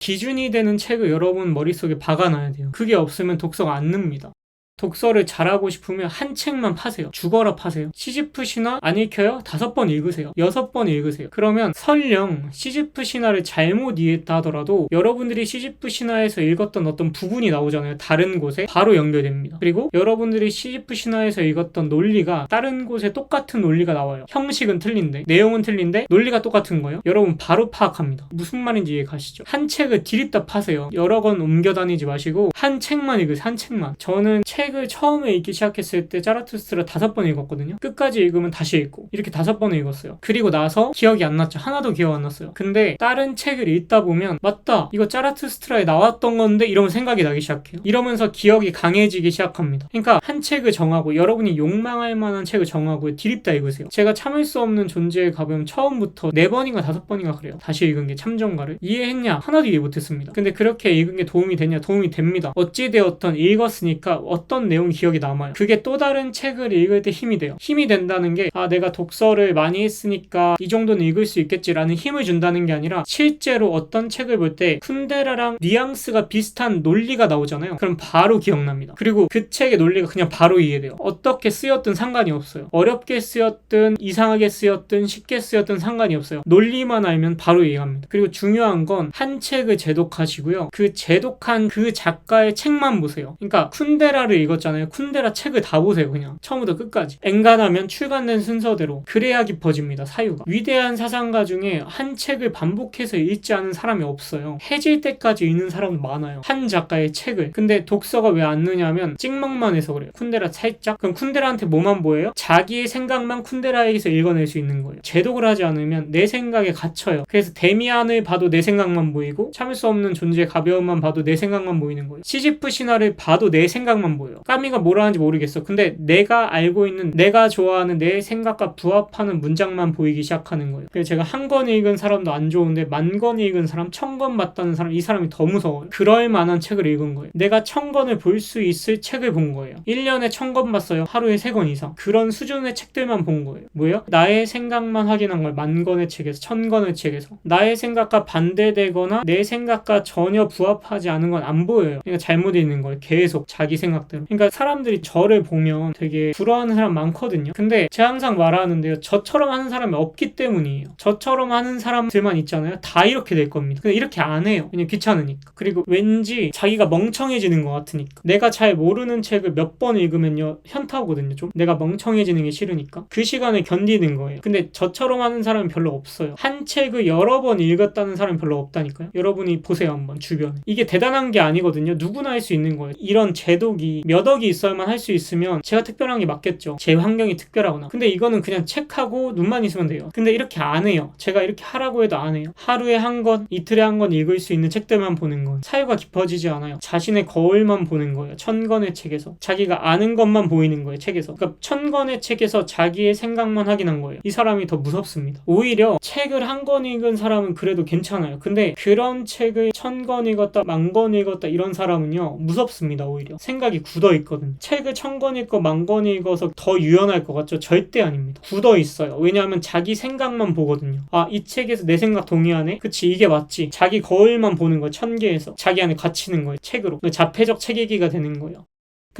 기준이 되는 책을 여러분 머릿속에 박아놔야 돼요. 그게 없으면 독서가 안 늡니다. 독서를 잘하고 싶으면 한 책만 파세요. 죽어라 파세요. 시지프 신화 안 읽혀요? 다섯 번 읽으세요. 여섯 번 읽으세요. 그러면 설령 시지프 신화를 잘못 이해했다 하더라도 여러분들이 시지프 신화에서 읽었던 어떤 부분이 나오잖아요. 다른 곳에 바로 연결됩니다. 그리고 여러분들이 시지프 신화에서 읽었던 논리가 다른 곳에 똑같은 논리가 나와요. 형식은 틀린데 내용은 틀린데 논리가 똑같은 거예요. 여러분 바로 파악합니다. 무슨 말인지 이해 가시죠? 한 책을 디립다 파세요. 여러 권 옮겨 다니지 마시고 한 책만 읽으세요. 한 책만. 저는 책을 처음에 읽기 시작했을 때 짜라투스트를 다섯 번 읽었거든요. 끝까지 읽으면 다시 읽고 이렇게 다섯 번 읽었어요. 그리고 나서 기억이 안 났죠. 하나도 기억 안 났어요. 근데 다른 책을 읽다 보면 맞다 이거 짜라투스트라에 나왔던 건데 이러면 생각이 나기 시작해요. 이러면서 기억이 강해지기 시작합니다. 그러니까 한 책을 정하고 여러분이 욕망할 만한 책을 정하고 디립다 읽으세요. 제가 참을 수 없는 존재의 가벼움 처음부터 네 번인가 다섯 번인가 그래요. 다시 읽은 게 참정가를 이해했냐 하나도 이해 못했습니다. 근데 그렇게 읽은 게 도움이 되냐 도움이 됩니다. 어찌 되었던 읽었으니까 어떤 내용이 기억이 남아요. 그게 또 다른 책을 읽을 때 힘이 돼요. 힘이 된다는 게 아 내가 독서를 많이 했으니까 이 정도는 읽을 수 있겠지라는 힘을 준다는 게 아니라 실제로 어떤 책을 볼 때 쿤데라랑 뉘앙스가 비슷한 논리가 나오잖아요. 그럼 바로 기억납니다. 그리고 그 책의 논리가 그냥 바로 이해돼요. 어떻게 쓰였든 상관이 없어요. 어렵게 쓰였든 이상하게 쓰였든 쉽게 쓰였든 상관이 없어요. 논리만 알면 바로 이해합니다. 그리고 중요한 건 한 책을 제독하시고요. 그 제독한 그 작가의 책만 보세요. 그러니까 쿤데라를 읽었잖아요. 쿤데라 책을 다 보세요. 그냥 처음부터 끝까지. 엔간하면 출간된 순서대로 그래야 깊어집니다. 사유가. 위대한 사상가 중에 한 책을 반복해서 읽지 않은 사람이 없어요. 해질 때까지 읽는 사람은 많아요. 한 작가의 책을. 근데 독서가 왜 안 느냐면 찍먹만 해서 그래요. 쿤데라 살짝. 그럼 쿤데라한테 뭐만 보여요? 자기의 생각만 쿤데라에게서 읽어낼 수 있는 거예요. 제독을 하지 않으면 내 생각에 갇혀요. 그래서 데미안을 봐도 내 생각만 보이고 참을 수 없는 존재의 가벼움만 봐도 내 생각만 보이는 거예요. 시지프 신화를 봐도 내 생각만 보여요. 까미가 뭐라 하는지 모르겠어. 근데 내가 알고 있는 내가 좋아하는 내 생각과 부합하는 문장만 보이기 시작하는 거예요. 그래서 제가 한 권 읽은 사람도 안 좋은데 만 권 읽은 사람, 천 권 봤다는 사람 이 사람이 더 무서워요. 그럴 만한 책을 읽은 거예요. 내가 천 권을 볼 수 있을 책을 본 거예요. 1년에 천 권 봤어요. 하루에 세 권 이상. 그런 수준의 책들만 본 거예요. 뭐예요? 나의 생각만 확인한 걸 만 권의 책에서, 천 권의 책에서. 나의 생각과 반대되거나 내 생각과 전혀 부합하지 않은 건 안 보여요. 그러니까 잘못 읽는 거예요. 계속 자기 생각대로. 그러니까 사람들이 저를 보면 되게 부러워하는 사람 많거든요. 근데 제가 항상 말하는데요. 저처럼 하는 사람이 없기 때문이에요. 저처럼 하는 사람들만 있잖아요. 다 이렇게 될 겁니다. 근데 이렇게 안 해요. 그냥 귀찮으니까. 그리고 왠지 자기가 멍청해지는 것 같으니까. 내가 잘 모르는 책을 몇 번 읽으면요. 현타 오거든요. 좀 내가 멍청해지는 게 싫으니까. 그 시간을 견디는 거예요. 근데 저처럼 하는 사람은 별로 없어요. 한 책을 여러 번 읽었다는 사람이 별로 없다니까요. 여러분이 보세요 한번 주변에. 이게 대단한 게 아니거든요. 누구나 할 수 있는 거예요. 이런 제독이 몇 억이 있어야만 할 수 있으면 제가 특별한 게 맞겠죠. 제 환경이 특별하거나. 근데 이거는 그냥 책하고 눈만 있으면 돼요. 근데 이렇게 안 해요. 제가 이렇게 하라고 해도 안 해요. 하루에 한 권, 이틀에 한 권 읽을 수 있는 책들만 보는 거예요. 사유가 깊어지지 않아요. 자신의 거울만 보는 거예요. 천 권의 책에서. 자기가 아는 것만 보이는 거예요. 책에서. 그러니까 천 권의 책에서 자기의 생각만 확인한 거예요. 이 사람이 더 무섭습니다. 오히려 책을 한 권 읽은 사람은 그래도 괜찮아요. 근데 그런 책을 천 권 읽었다, 만 권 읽었다 이런 사람은요. 무섭습니다. 오히려. 생각이 굳어 있거든요. 책을 천 권 읽고 만 권 읽어서 더 유연할 것 같죠? 절대 아닙니다. 굳어 있어요. 왜냐하면 자기 생각만 보거든요. 아, 이 책에서 내 생각 동의하네? 그치, 이게 맞지. 자기 거울만 보는 거예요. 천 개에서. 자기 안에 갇히는 거예요. 책으로. 자폐적 책 읽기가 되는 거예요.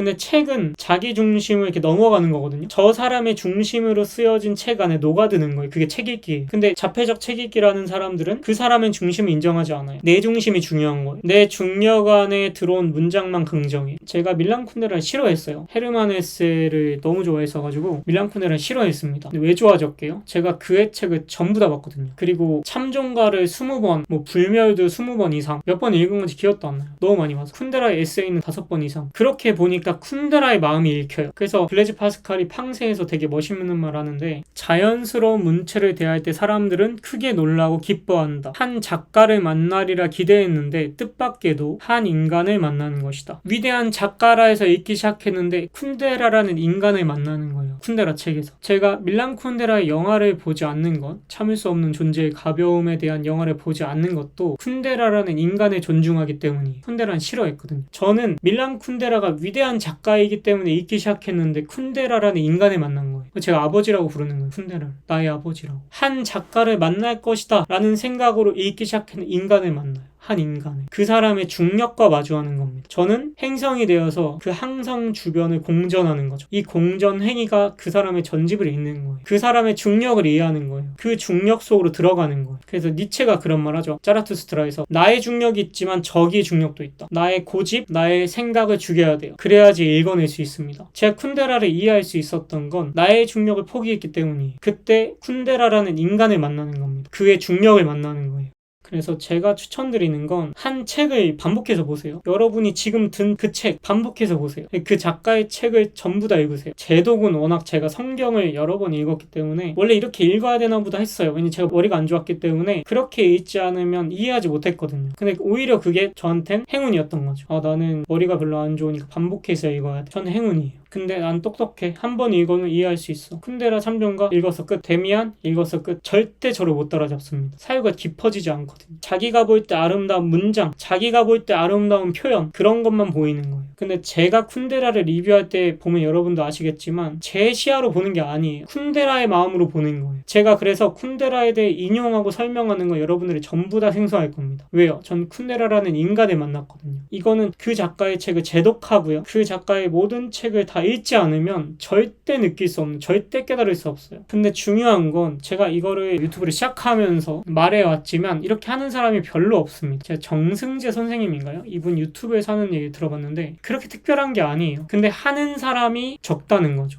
근데 책은 자기 중심을 이렇게 넘어가는 거거든요. 저 사람의 중심으로 쓰여진 책 안에 녹아드는 거예요. 그게 책 읽기. 근데 자폐적 책 읽기라는 사람들은 그 사람의 중심을 인정하지 않아요. 내 중심이 중요한 거예요. 내 중력 안에 들어온 문장만 긍정해. 제가 밀란 쿤데라를 싫어했어요. 헤르만 헤세를 너무 좋아했어가지고 밀란 쿤데라를 싫어했습니다. 근데 왜 좋아졌게요? 제가 그의 책을 전부 다 봤거든요. 그리고 참종가를 20번, 뭐 불멸도 20번 이상 몇 번 읽은 건지 기억도 안 나요. 너무 많이 봐서. 쿤데라의 에세이는 5번 이상. 그렇게 보니까 쿤데라의 마음이 읽혀요. 그래서 블레즈 파스칼이 팡세에서 되게 멋있는 말 하는데 자연스러운 문체를 대할 때 사람들은 크게 놀라고 기뻐한다. 한 작가를 만나리라 기대했는데 뜻밖에도 한 인간을 만나는 것이다. 위대한 작가라에서 읽기 시작했는데 쿤데라라는 인간을 만나는 거예요. 쿤데라 책에서. 제가 밀란 쿤데라의 영화를 보지 않는 것, 참을 수 없는 존재의 가벼움에 대한 영화를 보지 않는 것도 쿤데라라는 인간을 존중하기 때문이에요. 쿤데라는 싫어했거든요. 저는 밀란 쿤데라가 위대한 작가이기 때문에 읽기 시작했는데 쿤데라라는 인간을 만난 거예요. 제가 아버지라고 부르는 거예요. 쿤데라를. 나의 아버지라고. 한 작가를 만날 것이다 라는 생각으로 읽기 시작했는 인간을 만나요. 한 인간의 그 사람의 중력과 마주하는 겁니다. 저는 행성이 되어서 그 항성 주변을 공전하는 거죠. 이 공전 행위가 그 사람의 전집을 읽는 거예요. 그 사람의 중력을 이해하는 거예요. 그 중력 속으로 들어가는 거예요. 그래서 니체가 그런 말 하죠. 짜라투스트라에서 나의 중력이 있지만 저기의 중력도 있다. 나의 고집, 나의 생각을 죽여야 돼요. 그래야지 읽어낼 수 있습니다. 제가 쿤데라를 이해할 수 있었던 건 나의 중력을 포기했기 때문이에요. 그때 쿤데라라는 인간을 만나는 겁니다. 그의 중력을 만나는 거예요. 그래서 제가 추천드리는 건 한 책을 반복해서 보세요. 여러분이 지금 든 그 책 반복해서 보세요. 그 작가의 책을 전부 다 읽으세요. 제독은 워낙 제가 성경을 여러 번 읽었기 때문에 원래 이렇게 읽어야 되나 보다 했어요. 왜냐면 제가 머리가 안 좋았기 때문에 그렇게 읽지 않으면 이해하지 못했거든요. 근데 오히려 그게 저한텐 행운이었던 거죠. 아 나는 머리가 별로 안 좋으니까 반복해서 읽어야 돼. 저는 행운이에요. 근데 난 똑똑해. 한 번 읽으면 이해할 수 있어. 쿤데라 참전가 읽어서 끝. 데미안 읽어서 끝. 절대 저를 못 따라잡습니다. 사유가 깊어지지 않거든요. 자기가 볼 때 아름다운 문장, 자기가 볼 때 아름다운 표현 그런 것만 보이는 거예요. 근데 제가 쿤데라를 리뷰할 때 보면 여러분도 아시겠지만 제 시야로 보는 게 아니에요. 쿤데라의 마음으로 보는 거예요. 제가 그래서 쿤데라에 대해 인용하고 설명하는 거 여러분들이 전부 다 생소할 겁니다. 왜요? 전 쿤데라라는 인간을 만났거든요. 이거는 그 작가의 책을 제독하고요. 그 작가의 모든 책을 다 읽지 않으면 절대 느낄 수 없는, 절대 깨달을 수 없어요. 근데 중요한 건 제가 이거를 유튜브를 시작하면서 말해왔지만 이렇게 하는 사람이 별로 없습니다. 제가 정승재 선생님인가요? 이분 유튜브에서 하는 얘기 들어봤는데 그렇게 특별한 게 아니에요. 근데 하는 사람이 적다는 거죠.